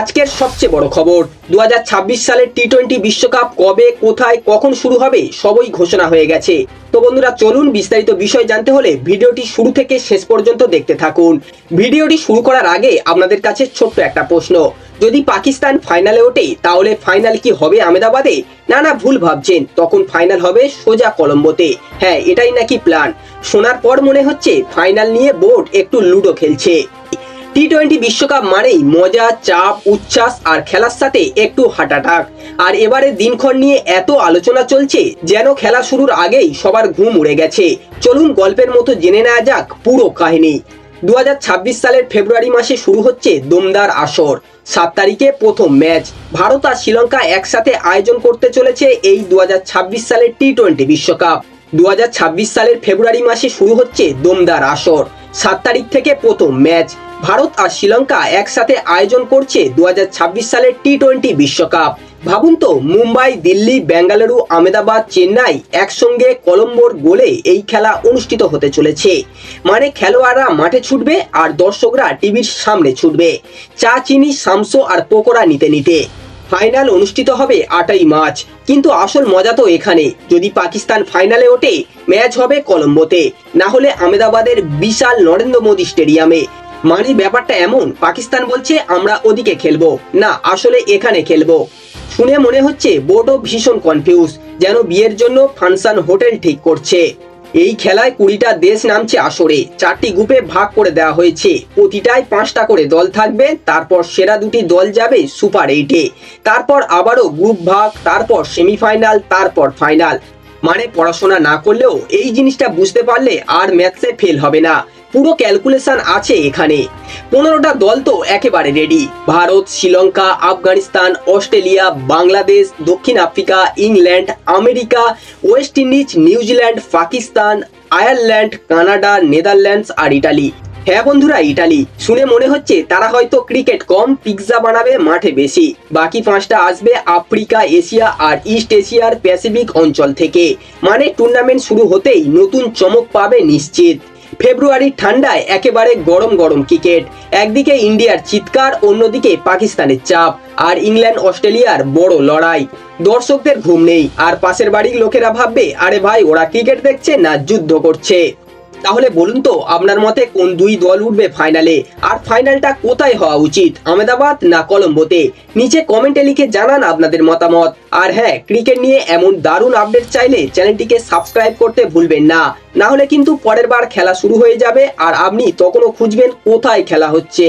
আজকের সবচেয়ে বড় খবর। দু সালের টি টোয়েন্টি বিশ্বকাপ কবে, কোথায়, কখন শুরু হবে, সবই ঘোষণা হয়ে গেছে। তো বন্ধুরা, চলুন বিস্তারিত বিষয় জানতে হলে ভিডিওটি শুরু থেকে শেষ পর্যন্ত দেখতে থাকুন। ভিডিওটি শুরু করার আগে আপনাদের কাছে ছোট্ট একটা প্রশ্ন। যদি পাকিস্তান ফাইনালে ওঠে, তাহলে ফাইনাল কি হবে আমেদাবাদে না না, ভুল ভাবছেন। তখন ফাইনাল হবে সোজা কলম্বোতে। হ্যাঁ এটাই নাকি প্ল্যান শোনার পর মনে হচ্ছে ফাইনাল নিয়ে বোর্ড একটু লুডো খেলছে। টি টোয়েন্টি বিশ্বকাপ মানেই মজা, চাপ, উচ্ছ্বাস আর খেলার সাথে একটু হাঁটাটাক আর এবারে দিনক্ষণ নিয়ে এত আলোচনা চলছে যেন খেলা শুরুর আগেই সবার ঘুম উড়ে গেছে। চলুন গল্পের মতো জেনে নেওয়া যাক পুরো কাহিনী। দু হাজার ছাব্বিশ সালের ফেব্রুয়ারি মাসে শুরু হচ্ছে দমদার আসর। সাত তারিখে প্রথম ম্যাচ। ভারত আর শ্রীলঙ্কা একসাথে আয়োজন করতে চলেছে এই দু হাজার ছাব্বিশ সালের টি টোয়েন্টি বিশ্বকাপ। দু হাজার ছাব্বিশ সালের ফেব্রুয়ারি মাসে শুরু হচ্ছে দমদার আসর। সাত তারিখ থেকে প্রথম ম্যাচ। ভারত আর শ্রীলঙ্কা একসাথে আয়োজন করছে দু সালের টি টোয়েন্টি বিশ্বকাপ। ভাবুন তো, মুম্বাই, দিল্লি, বেঙ্গালুরু আমেদাবাদ চেন্নাই একসঙ্গে কলম্বোর গোলে এই খেলা অনুষ্ঠিত হতে চলেছে। মানে খেলোয়াড়রা মাঠে ছুটবে আর দর্শকরা টিভির সামনে ছুটবে। চা, চিনি, সামসো আর পকোড়া নিতে নিতে। ফাইনাল অনুষ্ঠিত হবে আটই মার্চ। কিন্তু আসল মজা তো এখানে। যদি পাকিস্তান ফাইনালে ওঠে, ম্যাচ হবে কলম্বোতে। না হলে আমেদাবাদের বিশাল নরেন্দ্র মোদী স্টেডিয়ামে। মানে ব্যাপারটা এমন, পাকিস্তান বলছে আমরা ওদিকে খেলব। না, আসলে এখানে খেলব। শুনে মনে হচ্ছে বোর্ডও ভীষণ কনফিউজ যেন বিয়ের জন্য ফাংশন হোটেল ঠিক করছে। এই খেলায় কুড়িটা দেশ নামছে আসরে, চারটি গ্রুপে ভাগ করে দেওয়া হয়েছে। প্রতিটায় পাঁচটা করে দল থাকবে, তারপর সেরা দুটি দল যাবে সুপার এইটে। তারপর আবারও গ্রুপ ভাগ, তারপর সেমিফাইনাল, তারপর ফাইনাল। মানে পড়াশোনা না করলেও এই জিনিসটা বুঝতে পারলে আর ম্যাথসে ফেল হবে না। পুরো ক্যালকুলেশন আছে এখানে। পনেরোটা দল তো একেবারে রেডি ভারত, শ্রীলঙ্কা, আফগানিস্তান, অস্ট্রেলিয়া, বাংলাদেশ, দক্ষিণ Africa, England, America, West Indies New Zealand Pakistan, Ireland, Canada, Netherlands আর ইটালি। হ্যাঁ বন্ধুরা, ইটালি। শুনে মনে হচ্ছে তারা হয়তো ক্রিকেট কম, পিৎজা বানাবে মাঠে বেশি। বাকি পাঁচটা আসবে আফ্রিকা, এশিয়া আর ইস্ট এশিয়ার প্যাসিফিক অঞ্চল থেকে। মানে টুর্নামেন্ট শুরু হতেই নতুন চমক পাবে নিশ্চিত। ফেব্রুয়ারির ঠান্ডায় একেবারে গরম গরম ক্রিকেট। একদিকে ইন্ডিয়ার চিৎকার, অন্যদিকে পাকিস্তানের চাপ, আর ইংল্যান্ড, অস্ট্রেলিয়ার বড় লড়াই। দর্শকদের ঘুম নেই, আর পাশের বাড়ির লোকেরা ভাববে, আরে ভাই, ওরা ক্রিকেট দেখছে না যুদ্ধ করছে? তাহলে বলুন তো, আপনার মতে কোন দুই দল উঠবে ফাইনালে আর ফাইনালটা কোথায় হওয়া উচিত? আহমেদাবাদ না কলম্বোতে? নিচে কমেন্টে লিখে জানান আপনাদের মতামত। আর হ্যাঁ ক্রিকেট নিয়ে এমন দারুণ আপডেট চাইলে চ্যানেলটিকে সাবস্ক্রাইব করতে ভুলবেন না। না হলে কিন্তু পরের বার খেলা শুরু হয়ে যাবে, আর আপনি তখনও খুঁজবেন কোথায় খেলা হচ্ছে।